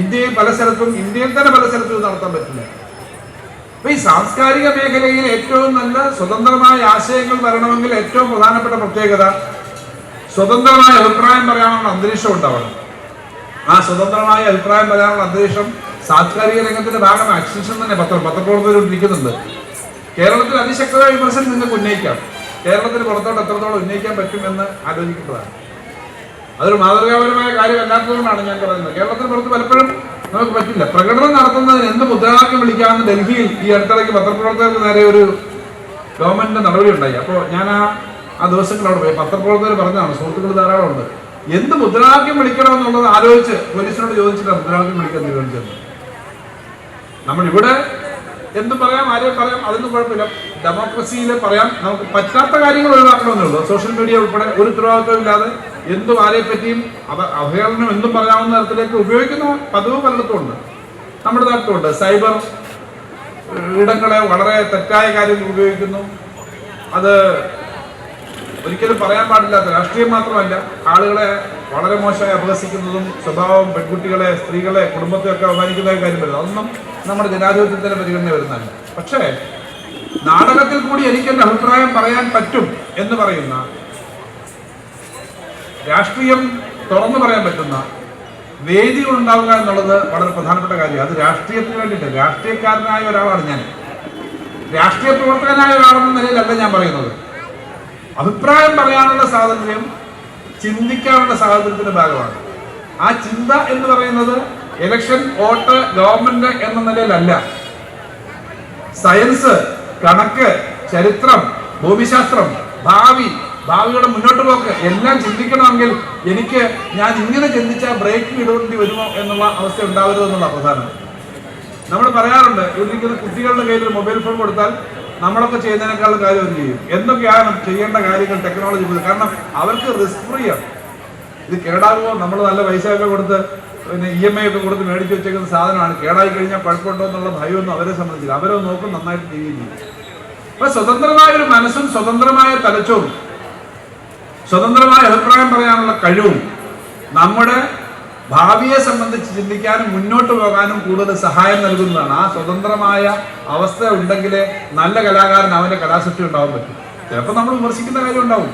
ഇന്ത്യയിൽ പല സ്ഥലത്തും ഇന്ത്യയിൽ തന്നെ പല സ്ഥലത്തും നടത്താൻ പറ്റില്ല. അപ്പൊ ഈ സാംസ്കാരിക മേഖലയിൽ ഏറ്റവും നല്ല സ്വതന്ത്രമായ ആശയങ്ങൾ വരണമെങ്കിൽ ഏറ്റവും പ്രധാനപ്പെട്ട പ്രത്യേകത സ്വതന്ത്രമായ അഭിപ്രായം പറയാനുള്ള അന്തരീക്ഷം ഉണ്ടാവണം. ആ സ്വതന്ത്രമായ അഭിപ്രായം പറയാനുള്ള അന്തരീക്ഷം സാംസ്കാരിക രംഗത്തിന്റെ ഭാഗം അക്സിഷൻ തന്നെ പത്ര പത്രപ്രവർത്തകർ ഇരിക്കുന്നുണ്ട് കേരളത്തിൽ അതിശക്തമായ വിമർശനം നിങ്ങൾക്ക് ഉന്നയിക്കാം. കേരളത്തിന് പുറത്തോട്ട് എത്രത്തോളം ഉന്നയിക്കാൻ പറ്റുമെന്ന് ആലോചിക്കേണ്ടതാണ്. അതൊരു മാതൃകാപരമായ കാര്യമല്ലാത്തതുകൊണ്ടാണ് ഞാൻ പറയുന്നത്. കേരളത്തിന് പുറത്ത് പലപ്പോഴും നമുക്ക് പറ്റില്ല. പ്രകടനം നടത്തുന്നതിന് എന്ത് മുദ്രാവാക്യം വിളിക്കാമെന്ന് ഡൽഹിയിൽ ഈ അടുത്തിടയ്ക്ക് പത്രപ്രവർത്തകർക്ക് നേരെ ഒരു ഗവൺമെന്റിന്റെ നടപടി ഉണ്ടായി. അപ്പോൾ ഞാൻ ആ ആ ദിവസങ്ങൾ അവിടെ പോയി. പത്രപ്രവർത്തകർ പറഞ്ഞതാണ് സുഹൃത്തുക്കൾ ധാരാളം ഉണ്ട്. എന്ത് മുദ്രാവാക്യം വിളിക്കണം എന്നുള്ളത് ആലോചിച്ച് പോലീസിനോട് ചോദിച്ചിട്ട് മുദ്രാവാക്യം വിളിക്കാൻ തീരുമാനിച്ചത് നമ്മളിവിടെ എന്തും പറയാം ആരെയും പറയാം അതൊന്നും കുഴപ്പമില്ല. ഡെമോക്രസിയിൽ പറയാം. നമുക്ക് പറ്റാത്ത കാര്യങ്ങൾ ഒഴിവാക്കണമെന്നുള്ളൂ. സോഷ്യൽ മീഡിയ ഉൾപ്പെടെ ഒരു ഉത്തരവാദിത്വം ഇല്ലാതെ എന്തും ആരെ പറ്റിയും അവ അവഹേളനം എന്തും പറയാവുന്ന തരത്തിലേക്ക് ഉപയോഗിക്കുന്ന പതിവ് പലയിടത്തും ഉണ്ട് നമ്മുടെ നാട്ടിലുണ്ട്. സൈബർ ഇടങ്ങളെ വളരെ തെറ്റായ കാര്യങ്ങൾ ഉപയോഗിക്കുന്നു. അത് ഒരിക്കലും പറയാൻ പാടില്ലാത്ത രാഷ്ട്രീയം മാത്രമല്ല. ആളുകളെ വളരെ മോശമായി അപഹസിക്കുന്നതും സ്വഭാവം പെൺകുട്ടികളെ സ്ത്രീകളെ കുടുംബത്തെയൊക്കെ അപമാനിക്കുന്ന കാര്യം വരുന്നത്. അതൊന്നും നമ്മുടെ ജനാധിപത്യത്തിന്റെ പരിഗണന വരുന്നതല്ല. പക്ഷേ നാടകത്തിൽ കൂടി എനിക്ക് എന്റെ അഭിപ്രായം പറയാൻ പറ്റും എന്ന് പറയുന്ന രാഷ്ട്രീയം തുറന്നു പറയാൻ പറ്റുന്ന വേദികൾ ഉണ്ടാവുക എന്നുള്ളത് വളരെ പ്രധാനപ്പെട്ട കാര്യമാണ് അത് രാഷ്ട്രീയത്തിന് വേണ്ടിയിട്ട് രാഷ്ട്രീയക്കാരനായ ഒരാളാണ് ഞാൻ. രാഷ്ട്രീയ പ്രവർത്തകനായ ഒരാളെന്ന നിലയിലല്ല ഞാൻ പറയുന്നത്. അഭിപ്രായം പറയാനുള്ള സ്വാതന്ത്ര്യം ചിന്തിക്കാനുള്ള സ്വാതന്ത്ര്യത്തിന്റെ ഭാഗമാണ്. ആ ചിന്ത എന്ന് പറയുന്നത് ഇലക്ഷൻ വോട്ട് ഗവൺമെന്റ് എന്ന നിലയിലല്ല. സയൻസ് കണക്ക് ചരിത്രം ഭൂമിശാസ്ത്രം ഭാവി ഭാവിയുടെ മുന്നോട്ട് പോക്ക്. എല്ലാം ചിന്തിക്കണമെങ്കിൽ എനിക്ക് ഞാൻ ഇങ്ങനെ ചിന്തിച്ചാൽ ബ്രേക്ക് ഇടേണ്ടി വരുമോ എന്നുള്ള അവസ്ഥ ഉണ്ടാവരുത് എന്നുള്ള പ്രധാനം. നമ്മൾ പറയാറുണ്ട് ഇരിക്കുന്ന കുട്ടികളുടെ കയ്യിൽ ഒരു മൊബൈൽ ഫോൺ കൊടുത്താൽ നമ്മളൊക്കെ ചെയ്യുന്നതിനേക്കാളും കാര്യം അവർ ചെയ്യും. എന്തൊക്കെയാണ് ചെയ്യേണ്ട കാര്യങ്ങൾ ടെക്നോളജി കാരണം അവർക്ക് റിസ്ക് ഫ്രീ ആണ്. ഇത് കേടാകുമോ? നമ്മൾ നല്ല പൈസ ഒക്കെ കൊടുത്ത് പിന്നെ ഇ എം ഐ ഒക്കെ കൊടുത്ത് മേടിച്ച് വെച്ചേക്കുന്ന സാധനമാണ്. കേടായി കഴിഞ്ഞാൽ കുഴപ്പമുണ്ടോ എന്നുള്ള ഭയമൊന്നും അവരെ സംബന്ധിച്ചില്ല. അവരെ നോക്കും നന്നായിട്ട് ചെയ്യുകയും ചെയ്യും. അപ്പൊ സ്വതന്ത്രമായ ഒരു മനസ്സും സ്വതന്ത്രമായ തലച്ചോറും സ്വതന്ത്രമായ അഭിപ്രായം പറയാനുള്ള കഴിവും നമ്മുടെ ഭാവിയെ സംബന്ധിച്ച് ചിന്തിക്കാനും മുന്നോട്ട് പോകാനും കൂടുതൽ സഹായം നൽകുന്നതാണ്. ആ സ്വതന്ത്രമായ അവസ്ഥ ഉണ്ടെങ്കിലേ നല്ല കലാകാരൻ അവന്റെ കലാസൃഷ്ടി ഉണ്ടാവാൻ പറ്റും. ചിലപ്പോൾ നമ്മൾ വിമർശിക്കുന്ന കാര്യം ഉണ്ടാവും.